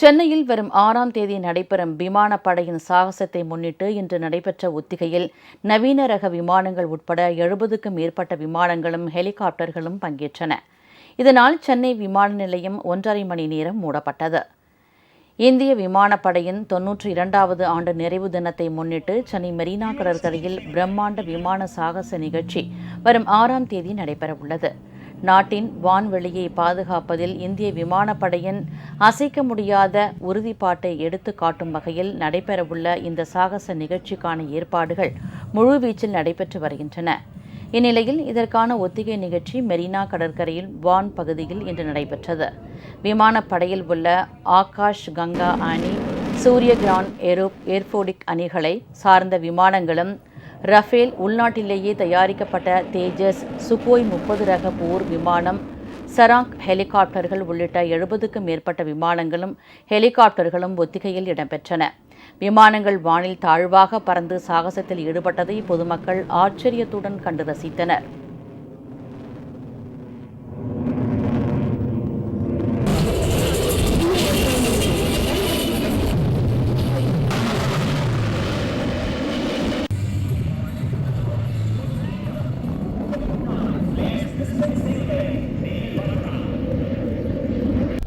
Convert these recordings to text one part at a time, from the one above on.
சென்னையில் வரும் ஆறாம் தேதி நடைபெறும் விமானப்படையின் சாகசத்தை முன்னிட்டு இன்று நடைபெற்ற ஒத்திகையில் நவீன ரக விமானங்கள் உட்பட எழுபதுக்கும் மேற்பட்ட விமானங்களும் ஹெலிகாப்டர்களும் பங்கேற்றன. இதனால் சென்னை விமான நிலையம் ஒன்றரை மணி நேரம் மூடப்பட்டது. இந்திய விமானப்படையின் தொன்னூற்றி இரண்டாவது ஆண்டு நிறைவு தினத்தை முன்னிட்டு சென்னை மெரினா கடற்கரையில் பிரம்மாண்ட விமான சாகச நிகழ்ச்சி வரும் ஆறாம் தேதி நடைபெறவுள்ளது. நாட்டின் வான்வெளியை பாதுகாப்பதில் இந்திய விமானப்படையின் அசைக்க முடியாத உறுதிப்பாட்டை எடுத்து காட்டும் வகையில் நடைபெறவுள்ள இந்த சாகச நிகழ்ச்சிக்கான ஏற்பாடுகள் முழுவீச்சில் நடைபெற்று வருகின்றன. இந்நிலையில் இதற்கான ஒத்திகை நிகழ்ச்சி மெரினா கடற்கரையில் வான் பகுதியில் இன்று நடைபெற்றது. விமானப்படையில் உள்ள ஆகாஷ் கங்கா அணி சூரிய கிரான் ஏரோ ஏர்போடிக் அணிகளை சார்ந்த விமானங்களும் ரஃபேல் உள்நாட்டிலேயே தயாரிக்கப்பட்ட தேஜஸ் சுகோய் முப்பது ரக போர் விமானம் சராங் ஹெலிகாப்டர்கள் உள்ளிட்ட எழுபதுக்கும் மேற்பட்ட விமானங்களும் ஹெலிகாப்டர்களும் ஒத்திகையில் இடம்பெற்றன. விமானங்கள் வானில் தாழ்வாக பறந்து சாகசத்தில் ஈடுபட்டதை பொதுமக்கள் ஆச்சரியத்துடன் கண்டு ரசித்தனர்.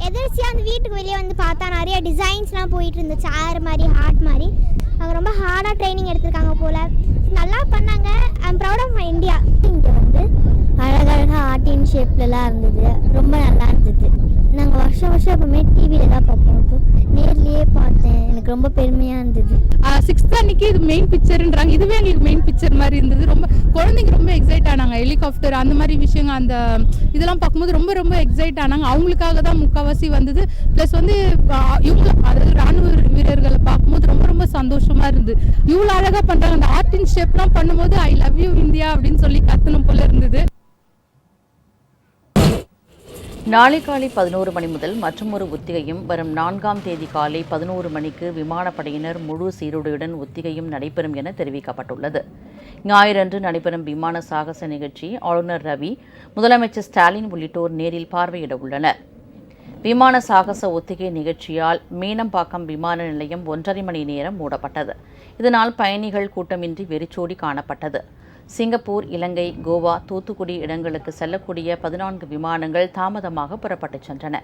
எதிர்ச்சியாக அந்த வீட்டுக்கு வெளியே வந்து பார்த்தா நிறைய டிசைன்ஸ்லாம் போயிட்டு இருந்துச்சு சேர் மாதிரி ஹார்ட் மாதிரி. அவங்க ரொம்ப ஹார்டாக ட்ரைனிங் எடுத்திருக்காங்க போல். நல்லா பண்ணாங்க. I'm proud of my India இங்கே வந்து அழகழகாக ஆர்டின் ஷேப்லலாம் இருந்தது. ரொம்ப நல்லா இருந்தது. நாங்கள் வருஷம் வருஷம் எப்பவுமே டிவியில் தான் பார்ப்போம். இப்போ நேர்லேயே ரொம்ப பெருமையாக இருந்தது. சிக்ஸ்த் அன்னைக்கு இது மெயின் பிக்சர்ன்றாங்க இதுவே எங்களுக்கு மெயின் பிக்சர் மாதிரி இருந்தது. ரொம்ப குழந்தைங்க ரொம்ப எக்ஸைட் ஆனாங்க. ஹெலிகாப்டர் அந்த மாதிரி விஷயங்கள் அந்த இதெல்லாம் பார்க்கும்போது ரொம்ப ரொம்ப எக்ஸைட் ஆனாங்க. அவங்களுக்காக தான் முக்கால்வாசி வந்தது. ப்ளஸ் வந்து இவங்க அதாவது ராணுவ வீரர்களை பார்க்கும்போது ரொம்ப ரொம்ப சந்தோஷமா இருந்து இவ்வளோ அழகாக பண்ணுறாங்க அந்த ஆர்ட் இன் ஷேப்லாம் பண்ணும்போது ஐ லவ் யூ இந்தியா அப்படின்னு சொல்லி கத்தணும் போல இருந்தது. நாளை காலை பதினோரு மணி முதல் மற்றொரு ஒத்திகையும் வரும் நான்காம் தேதி காலை பதினோரு மணிக்கு விமானப்படையினர் முழு சீருடையுடன் ஒத்திகையும் நடைபெறும் என தெரிவிக்கப்பட்டுள்ளது. ஞாயிறன்று நடைபெறும் விமான சாகச நிகழ்ச்சி ஆளுநர் ரவி முதலமைச்சர் ஸ்டாலின் உள்ளிட்டோர் நேரில் பார்வையிட உள்ளனர். விமான சாகச ஒத்திகை நிகழ்ச்சியால் மீனம்பாக்கம் விமான நிலையம் ஒன்றரை மணி நேரம் மூடப்பட்டது. இதனால் பயணிகள் கூட்டமின்றி வெறிச்சோடி காணப்பட்டது. சிங்கப்பூர் இலங்கை கோவா தூத்துக்குடி இடங்களுக்கு செல்லக்கூடிய பதினான்கு விமானங்கள் தாமதமாக புறப்பட்டுச் சென்றன.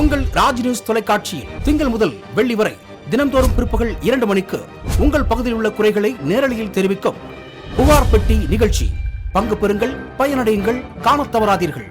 உங்கள் ராஜ் நியூஸ் தொலைக்காட்சியில் திங்கள் முதல் வெள்ளி வரை தினம்தோறும் பிற்பகல் இரண்டு மணிக்கு உங்கள் பகுதியில் உள்ள குறைகளை நேரலையில் தெரிவிக்கும் புகார் பெட்டி நிகழ்ச்சி. பங்கு பெறுங்கள் பயனடையுங்கள் காண தவறாதீர்கள்.